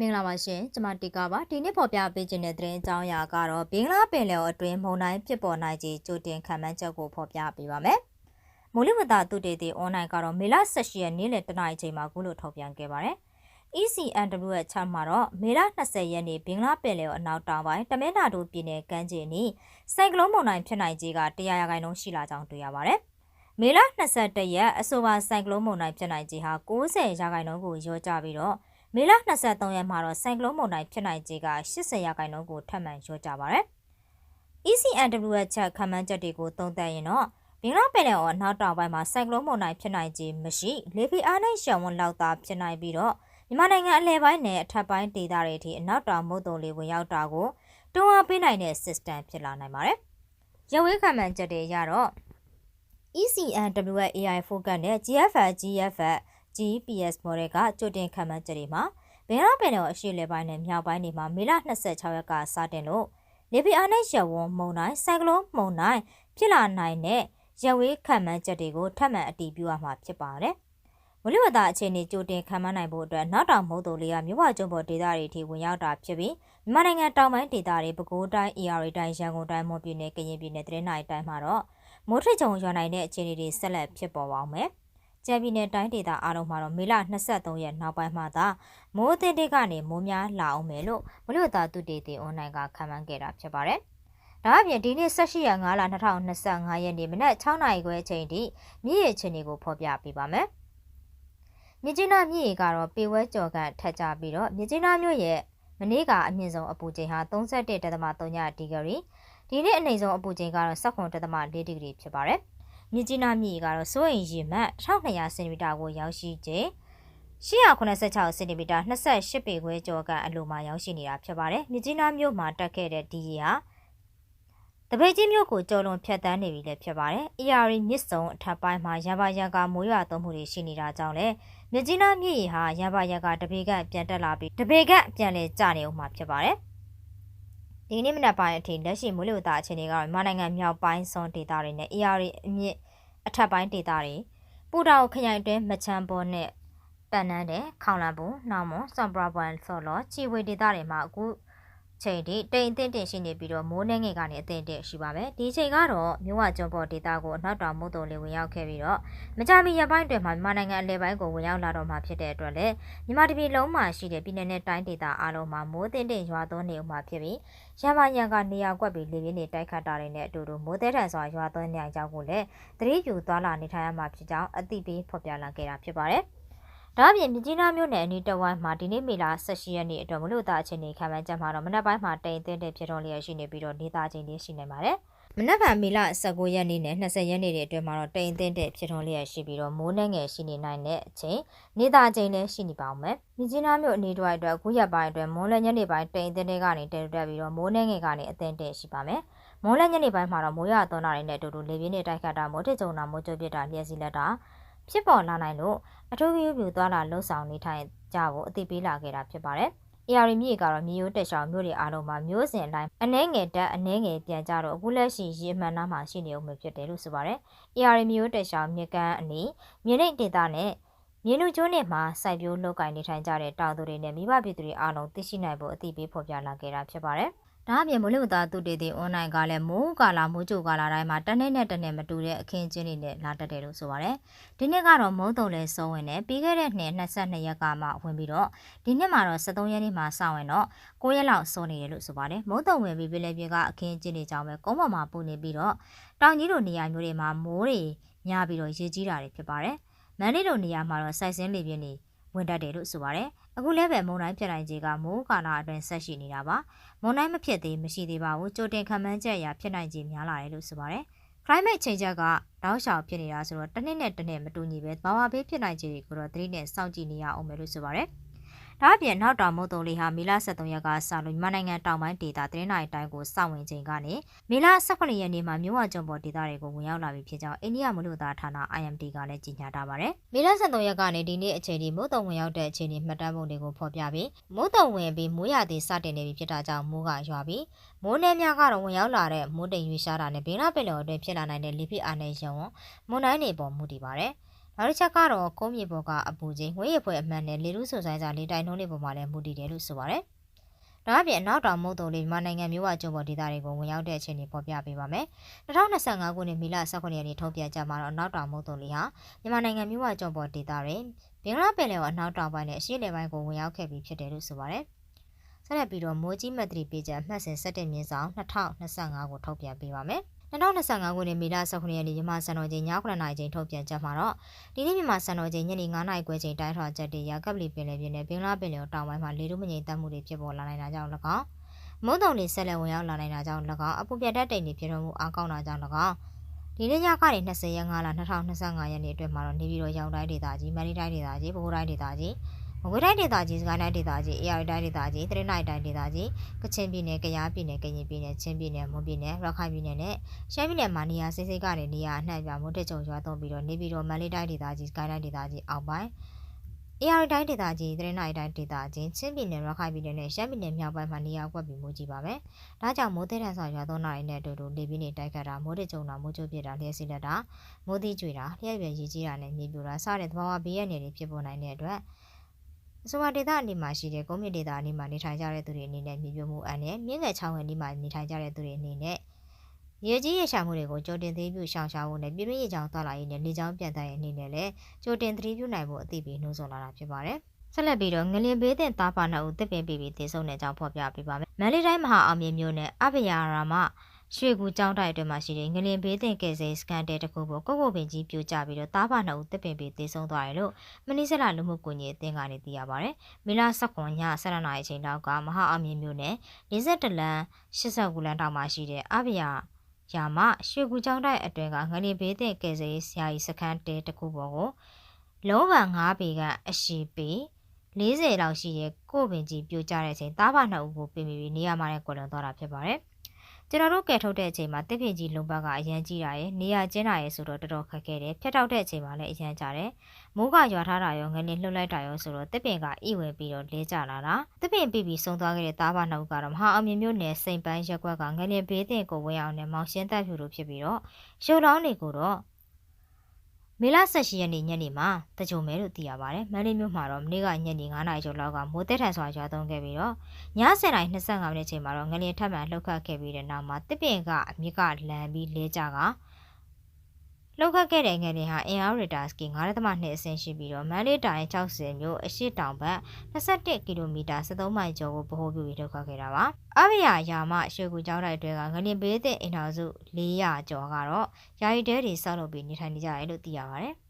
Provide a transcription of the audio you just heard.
မင်္ဂလာပါရှင်ကျွန်မတီကာပါဒီနေ့ပေါ်ပြပေးခြင်းတဲ့သတင်းအကြောင်းအရာကတော့ဘင်္ဂလားပင်လယ်အတွင်းမုန်တိုင်းဖြစ်ပေါ်နိုင်ခြေကြိုတင်ခံမှန်းချက်ကိုဖော်ပြပေးပါမယ်။မိုးလေဝသသုတေသီအွန်လိုင်းကတော့မေလ18ရက်နေ့လယ်တနာရီချိန်မှာခုလိုထုတ်ပြန်ခဲ့ပါတယ်။ ECNW ရဲ့ချက်မှာတော့မေလ20ရက်နေ့ဘင်္ဂလားပင်လယ်အနောက်တောင်ပိုင်းတမင်နာတို့ပြည်နယ်ကမ်းခြေနီးစိုက်ကလုန်းမုန်တိုင်းဖြစ်နိုင်ခြေက100ရာခိုင်နှုန်းရှိလာကြောင်းတွေ့ရပါတယ်။မေလ22ရက်အဆိုပါစိုက်ကလုန်းမုန်တိုင်းဖြစ်နိုင်ခြေဟာ90ရာခိုင်နှုန်းကိုရောကြပြီးတော့ မေလ23ရက်မှာတော့ဆိုင်ကလုန်းမုန်တိုင်းဖြစ်နိုင်ခြေက80ရာခိုင်နှုန်းကိုထပ်မံလျော့ကျပါတယ်။ ECNW ရဲ့ချက်ခံမှန်းချက်တွေကိုသုံးသပ်ရင်တော့ဘင်္ဂလားပင်လယ်အော်နောက်တောင်ပိုင်းမှာဆိုင်ကလုန်းမုန်တိုင်းဖြစ်နိုင်ခြေမရှိလေဖိအားနဲ့ရှောင်ဝန်လောက်သာဖြစ်နိုင်ပြီးတော့မြန်မာနိုင်ငံအလဲပိုင်းနဲ့အထက်ပိုင်းဒေသတွေအထိအနောက်တောင်မုတ်တုံလေးဝင်ရောက်တာကိုတွန်းအားပေးနိုင်တဲ့ system ဖြစ်လာနိုင်ပါတယ်။ရုပ်ဝေးခံမှန်းချက်တွေရတော့ ECNW ရဲ့ AI focus နဲ့ GFL GFL GPS model ကကြိုတင်ခံမှန်းချက်တွေမှာဘင်္ဂလားပင်လယ်အရှေ့လေပိုင်းနဲ့မြောက်ပိုင်းတွေမှာမေလ26ရက်ကစတင်လို့လေပြင်းအားနဲ့ရဝန်းမုန်တိုင်းဆိုင်ကလုန်းမုန်တိုင်းဖြစ်လာနိုင်တဲ့ရဝေးခံမှန်းချက်တွေကိုထပ်မံအတည်ပြုရမှာဖြစ်ပါတယ်။မလီဝတာအခြေအနေကြိုတင်ခံမှန်းနိုင်ဖို့အတွက်နောက်တောင်မုတ်တုံလေးကမြို့ဝကျုံပေါ်ဒေသတွေထိဝင်ရောက်တာဖြစ်ပြီးမြန်မာနိုင်ငံတောင်ပိုင်းဒေသတွေပဲခူးတိုင်း AR တိုင်းရန်ကုန်တိုင်းမွန်ပြည်နယ်ကရင်ပြည်နယ်တရင်နိုင်တိုင်းမှာတော့မိုးထိတ်ချုံရွာနိုင်တဲ့အခြေအနေတွေဆက်လက်ဖြစ်ပေါ်ပါအောင်မယ်။ ကျန်ပြည်နယ်တိုင်းဒေသအားလုံးမှာတော့မေလ23ရက်နောက်ပိုင်းမှာသာမိုးအသင်းတွေကနေမိုးများလာအောင်မယ်လို့မလို့သားသူတေတေအွန်လိုင်းကခန့်မှန်းခဲ့တာဖြစ်ပါတယ်။ဒါအပြင်ဒီနေ့18ရက်5လ2025ရက်နေ့မနက်6နာရီခွဲအချိန်ထိမြည့်ရချင်းတွေကိုဖော်ပြပေးပါမယ်။မြကြီးနားမြည့်ရကတော့ပေဝဲကြော်ကထက်ကြပြီးတော့မြကြီးနားမြို့ရဲ့မနေ့ကအမြင့်ဆုံးအပူချိန်ဟာ31.3ဒီဂရီဒီနေ့အနိမ့်ဆုံးအပူချိန်ကတော့19.4ဒီဂရီဖြစ်ပါတယ်။ မြစ်ကြီးနားမြစ်ကတော့စိုးရိမ်ရေမှတ်1200စင်တီမီတာကိုရောက်ရှိခြင်း886စင်တီမီတာ28ပေခွဲကျော်ကအလိုမှာရောက်ရှိနေတာဖြစ်ပါတယ်မြစ်ကြီးနားမြို့မှာတက်ခဲ့တဲ့ဒီရေဟာတပိတ်ကြီးမြို့ကိုကျော်လွန်ဖြတ်တန်းနေပြီလည်းဖြစ်ပါတယ်။ ERA မြစ်စုံအထက်ပိုင်းမှာရပါရကမိုးရွာသွန်းမှုတွေရှိနေတာကြောင့်လည်းမြကြီးနားမြစ်ရေဟာရပါရကတပေကပြန်တက်လာပြီးတပေကပြန်လေကျနေအောင်မှာဖြစ်ပါတယ်။ ဒီနေ့မနက်ပိုင်းအထိလက်ရှိမိုးလေဝသအခြေအနေကတော့မြန်မာနိုင်ငံမြောက်ပိုင်းစွန်ဒေသတွေနဲ့ AR အမြင့်အထက်ပိုင်းဒေသတွေပူတောင်ခရိုင်တွင်းမချမ်းပေါ်နဲ့ပန်နန်းတဲ့ခေါင်လန်ပူနောင်မွန်စံပရာပွန်ဆော်လောချီဝေဒေသတွေမှာအခု ချိန်ထိတိမ်အထင်းတင်ရှိနေပြီးတော့မိုးနှင်းငယ်ကနေအထင်းတင်ရှိပါမယ်ဒီချိန်ကတော့မြို့ဝကျွန်းပေါ်ဒေသကိုအနောက်တောင်မုတ်တုံလေးဝင်ရောက်ခဲ့ပြီးတော့မကြမီရပိုင်းတွင်မှာမြန်မာနိုင်ငံအလဲပိုင်းကိုဝင်ရောက်လာတော့မှာဖြစ်တဲ့အတွက်လည်းမြန်မာတပြည်လုံးမှာရှိတဲ့ပြည်내နဲ့တိုင်းဒေသအားလုံးမှာမိုးတင်တင်ရွာသွန်းနေဦးမှာဖြစ်ပြီးရမရန်ကနေရာကွက်ပြီးလေပြင်းတွေတိုက်ခတ်တာတွေနဲ့အတူတူမိုးသေးထန်စွာရွာသွန်းနေကြောင်းကိုလည်းသတိပြုသွားလာနေထိုင်ရမှာဖြစ်ကြောင်းအသိပေးဖော်ပြလာခဲ့တာဖြစ်ပါတယ်။ ဒါ့အပြင်မြကြီးနားမြို့နယ်အနီးတဝိုင်းမှာဒီနေ့မေလ18ရက်နေ့အတွက်မလို့သားအခြေအနေခံမှန်းချက်မှာတော့မနက်ပိုင်းမှာတိမ်တင်းတဲ့ဖြစ်တော်လျက်ရှိနေပြီးတော့နေသားချင်းလေးရှိနေပါတယ်။မနက်ဖြန်မေလ19ရက်နေ့နဲ့20ရက်နေ့တွေအတွင်းမှာတော့တိမ်တင်းတဲ့ဖြစ်တော်လျက်ရှိပြီးတော့မိုးနှဲငယ်ရှိနေနိုင်တဲ့အချိန်နေသားချင်းလည်းရှိနေပါဦးမယ်။မြကြီးနားမြို့အနီးတစ်ဝိုက်အတွက်အခုရက်ပိုင်းအတွင်းမိုးလည်းညနေပိုင်းတိမ်တင်းတဲ့ကနေတဲတက်ပြီးတော့မိုးနှဲငယ်ကနေအသင်းတဲ့ရှိပါမယ်။မိုးလည်းညနေပိုင်းမှာတော့မိုးရသွန်းတာတွေနဲ့အတူတူလေပြင်းတွေတိုက်ခတ်တာမိုးထစ်ကြုံတာမိုးကြိုးပြစ်တာလျှက်စီလက်တာ ဖြစ်ပေါ်လာနိုင်လို့အထူးပြုပြသွားလာလှုပ်ဆောင်နေထိုင်ကြဖို့အသိပေးလာခဲ့တာဖြစ်ပါတယ်။ AR မြေကတော့မြေရိုးတက်ရှောင်မြို့တွေအားလုံးမှာမျိုးစင်အတိုင်းအနှဲငယ်တက်အနှဲငယ်ပြန်ကြတော့အခုလက်ရှိရေမှန်နားမှာရှိနေအောင်ဖြစ်တယ်လို့ဆိုပါတယ်။ AR မြေရိုးတက်ရှောင်မြေကမ်းအနီးမြေနိမ့်ဒေသနဲ့မြေနုကျွန်းနယ်မှာစိုက်ပျိုးလုပ်ကိုင်နေထိုင်ကြတဲ့တောင်သူတွေနဲ့မိဘပြည်သူတွေအားလုံးသိရှိနိုင်ဖို့အသိပေးဖော်ပြလာခဲ့တာဖြစ်ပါတယ်။ ဒါအပြင်မိုးလေဝသသုတေသီအွန်လိုင်းကလည်းမိုးကာလာမိုးကြိုကာလာတိုင်းမှာတနေ့နဲ့တနေ့မတူတဲ့အခင်းကျင်းတွေနဲ့လာတက်တယ်လို့ဆိုပါတယ်။ဒီနှစ်ကတော့မုံတုံလဲစုံဝင်တယ်ပြီးခဲ့တဲ့နှစ်22ရက်ကမှဝင်ပြီးတော့ဒီနှစ်မှာတော့73ရက်နေ့မှာစဝင်တော့9ရက်လောက်စုံနေတယ်လို့ဆိုပါတယ်။မုံတုံဝင်ပြီးပြည်လေပြည်ကအခင်းကျင်းတွေကြောင့်ပဲကုန်းပေါ်မှာပူနေပြီးတော့တောင်ကြီးလိုနေရာမျိုးတွေမှာမိုးတွေများပြီးတော့ရေကြီးတာတွေဖြစ်ပါတယ်။မန္တလေးလိုနေရာမှာတော့စိုက်စင်းလေပြင်းတွေဝင်တတ်တယ်လို့ဆိုပါတယ်။ အခုလည်းပဲမုံတိုင်းဖြစ်နိုင်ခြေကမိုးကာလအတွင်းဆက်ရှိနေတာပါမုံတိုင်းမဖြစ်သေးမရှိသေးပါဘူးကြိုတင်ခံမှန်းချက်အရဖြစ်နိုင်ခြေများလာတယ်လို့ဆိုပါတယ် climate change ကတောက်လျှောက်ဖြစ်နေတာဆိုတော့တစ်နှစ်နဲ့တစ်နှစ်မတူညီပဲဘာဝဘေးဖြစ်နိုင်ခြေတွေကိုတော့သတိနဲ့စောင့်ကြည့်နေရအောင်မယ်လို့ဆိုပါတယ် ဒါအပြင်နောက်တောင်မုတ်တုံလေးဟာမေလ23ရက်ကစလို့မြန်မာနိုင်ငံတောင်ပိုင်းဒေသသတင်းနိုင်တိုင်းကိုစောင့်ဝင်ချိန်ကနေမေလ18ရက်နေ့မှာမြို့ဝကျုံပေါ်ဒေသတွေကိုဝင်ရောက်လာပြီဖြစ်ကြောင်းအိန္ဒိယမလူသားဌာန IMD ကလည်းကြေညာထားပါတယ်။မေလ23ရက်ကနေဒီနေ့အချိန်ထိမုတ်တုံဝင်ရောက်တဲ့အခြေအနေမှတ်တမ်းပုံတွေကိုဖော်ပြပြီးမုတ်တုံဝင်ပြီးမိုးရသည်စတင်နေပြီဖြစ်တာကြောင့်မိုးကရွာပြီးမိုးနှဲများကတော့ဝင်ရောက်လာတဲ့မိုးတိမ်ရွေးရှားတာနဲ့ဘေးနာပင်လယ်အတွင်းဖြစ်လာနိုင်တဲ့လေဖိအားနည်းရုံမွန်တိုင်းတွေပေါ်မူတည်ပါတယ်။ နောက်တစ်ချက်ကတော့ကုန်းမြေပေါ်ကအပူချိန်ငွေရပွဲအမှန်နဲ့လေလူဆိုဆိုင်စာလေတိုင်နှုံးတွေပေါ်မှာလည်းမူတည်တယ်လို့ဆိုပါတယ်။ဒါအပြင်အနောက်တောင်မုတ်တုံလေးမြန်မာနိုင်ငံမြို့ဝကျွန်းပေါ်ဒေသတွေကိုဝင်ရောက်တဲ့အခြေအနေပေါ်ပြပေးပါမယ်။2025ခုနှစ်မေလ19ရက်နေ့ထုတ်ပြန်ကြမှာတော့အနောက်တောင်မုတ်တုံလေးဟာမြန်မာနိုင်ငံမြို့ဝကျွန်းပေါ်ဒေသတွေဘင်္ဂလားပင်လယ်အော်အနောက်တောင်ပိုင်းနဲ့အရှေ့လေပိုင်းကိုဝင်ရောက်ခဲ့ပြီးဖြစ်တယ်လို့ဆိုပါတယ်။ဆက်လက်ပြီးတော့မိုးကြီးမက်သတိပေးချက်အမှတ်စဉ်17မြင်းဆောင်2025ကိုထုတ်ပြန်ပေးပါမယ်။ 2025ခုနှစ်မေလ19ရက်နေ့မြန်မာစံတော်ချိန်ည9:00နာရီချိန်ထုတ်ပြန်ချက်မှာတော့ဒီနေ့မြန်မာစံတော်ချိန်ညနေ9:00နာရီခွဲချိန်တိုင်းထွာချက်တွေရကပ်လီပင်လယ်ပြင်နဲ့ဘင်္ဂလားပင်လယ်တောင်ပိုင်းမှာလေထုမငြိမ်သက်မှုတွေဖြစ်ပေါ်လာနိုင်တာကြောင့်၎င်းမုန်းတုံတွေဆက်လက်ဝင်ရောက်လာနိုင်တာကြောင့်၎င်းအပူပြတ်တဲ့တိမ်တွေဖြစ်တော်မူအားကောင်းတာကြောင့်၎င်းဒီနေ့ညကနေ20ရက်5လ2025ရက်နေ့အတွက်မှာတော့နေပြည်တော်ရောင်တိုင်းဒေသကြီးမန္တလေးတိုင်းဒေသကြီးပဲခူးတိုင်းဒေသကြီး မကွေးတိုင်းဒေသကြီးစကိုင်းတိုင်းဒေသကြီးအေရတိုင်းဒေသကြီးတရနိုင်တိုင်းဒေသကြီးကချင်ပြည်နယ်ကယားပြည်နယ်ကရင်ပြည်နယ်ချင်းပြည်နယ်မွန်ပြည်နယ်ရခိုင်ပြည်နယ်နဲ့ရှမ်းပြည်နယ်မှာနေရာစိစိကနေနေရာအနှံ့ပြမိုးတက်ကြုံရွာသွန်းပြီးတော့နေပြည်တော်မန္တလေးတိုင်းဒေသကြီးစကိုင်းတိုင်းဒေသကြီးအောက်ပိုင်းအေရတိုင်းဒေသကြီးတရနိုင်တိုင်းဒေသကြီးချင်းပြည်နယ်ရခိုင်ပြည်နယ်နဲ့ရှမ်းပြည်နယ်မြောက်ပိုင်းမှာနေရာကွက်ပြီးမိုးကြီးပါမယ်။ဒါကြောင့်မိုးတဲ့ထန်ဆောင်ရွာသွန်းနိုင်တဲ့အတူတူလေပြင်းတွေတိုက်ခတ်တာမိုးတက်ကြုံတာမိုးချိုးပြတာလျှက်စီလက်တာမိုးသီးကျွေတာလျှက်ရွယ်ရည်ကြီးတာနဲ့မြေပြိုတာစတဲ့သဘာဝဘေးရန်တွေဖြစ်ပေါ်နိုင်တဲ့အတွက် အဆိုပါဒေသအနေမှာရှိတဲ့ကုန်းမြင့်ဒေသအနေမှာနေထိုင်ကြတဲ့သူတွေအနေနဲ့မြေပြိုမှုအန်နဲ့မြင့်ငယ်ချောင်းဝင်းဒီမှာနေထိုင်ကြတဲ့သူတွေအနေနဲ့ရေကြီးရေရှာမှုတွေကိုကြိုတင်သတိပြုရှောင်ရှားဖို့နဲ့ပြည်တွင်းရေချောင်းသွားလာရေးနဲ့လေချောင်းပြန်တမ်းရေးအနေနဲ့လည်းကြိုတင်သတိပြုနိုင်ဖို့အသိပေးနှိုးဆော်လာတာဖြစ်ပါတယ်။ဆက်လက်ပြီးတော့ငလင်ဘေးတဲ့သားပါနှစ်ဦးတစ်ပင်ပြီးပြီးတည်ဆုံတဲ့အကြောင်းဖော်ပြပေးပါမယ်။မန္တလေးတိုင်းမဟာအောင်မြင်မြို့နယ်အဘယာရာမ ရွှေကူကျောင်းတိုက်အတွင်းမှာရှိတဲ့ငလင်ဘေးတင်ကယ်ဆယ်စကန်တဲတစ်ခုကိုကိုကိုပင်ကြီးပြိုကျပြီးတော့တားဖာနှစ်ဦးတစ်ပင်ပြီးတည်ဆုံသွားတယ်လို့မနီးစလာလူမှုကွန်ရက်အသင်းကနေသိရပါဗျ။မီလာ19ည7နာရီအချိန်လောက်ကမဟာအောင်မြင်မြို့နယ်52လမ်း89လမ်းတောင်မှာရှိတဲ့အဘယာရာမရွှေကူကျောင်းတိုက်အတွင်းကငလင်ဘေးတင်ကယ်ဆယ်ဆရာကြီးစခန်းတဲတစ်ခုပေါ်ကိုလုံးဝ9ပေကအရှိပေ40လောက်ရှိတဲ့ကိုပင်ကြီးပြိုကျတဲ့အချိန်တားဖာနှစ်ဦးကိုပြင်ပြီးနေရာမှာနဲ့ကွယ်လွန်သွားတာဖြစ်ပါတယ်။ ကျွန်တော်တို့ကယ်ထုတ်တဲ့အချိန်မှာတစ်ပြင်ကြီးလုံဘက်ကအရန်ကြီးတာရယ်နေရာကျင်းတာရယ်ဆိုတော့တော်တော်ခက်ခဲတယ်ဖြတ်တောက်တဲ့အချိန်မှာလည်းအရန်ကြတယ်မိုးကရွာထားတာရောငလင်းလှုပ်လိုက်တာရောဆိုတော့တစ်ပင်ကဣဝင်ပြီးတော့လဲကျလာတာတစ်ပင်ပြီးပြီးဆုံးသွားခဲ့တဲ့သားပါနှုတ်ကတော့မဟာအမြင့်မျိုးနယ်စိန်ပန်းရက်ကွက်ကငလင်းဘေးတင်ကိုဝင်အောင်နဲ့မောင်ရှင်းတက်ဖြူတို့ဖြစ်ပြီးတော့ရုပ်လောင်းတွေကိုတော့ မေလ18ရက်နေ့ညနေမှာတကြုံမဲလို့သိရပါတယ်။မန္တလေးမြို့မှာတော့မနေ့ကညနေ9နာရီကျော်လောက်ကမိုးသက်ထန်စွာရွာသွန်းခဲ့ပြီးတော့ည10:25မိနစ်ချိန်မှာတော့ငလျင်ထပ်မံလှုပ်ခတ်ခဲ့ပြီးတဲ့နောက်မှာတစ်ပင်ကအမြစ်ကလန်ပြီးလဲကျက လှုပ်ခတ်ခဲ့တဲ့ငယ်တွေဟာအင်အားရီတာစကီ9.2အဆင့်ရှိပြီးတော့မန်လေးတိုင်း60မြို့အရှိတောင်ဘက်21ကီလိုမီတာ73မိုင်ကျော်ကိုဗဟိုပြုပြီးလှုပ်ခတ်ခဲ့တာပါ။အဘယာယာမရွှေကူကျောင်းတိုက်တွေကငလင်ဘေးတဲ့အင်တာစု400ကျော်ကတော့ယာယီတဲတွေဆောက်လုပ်ပြီးနေထိုင်နေကြတယ်လို့သိရပါတယ်။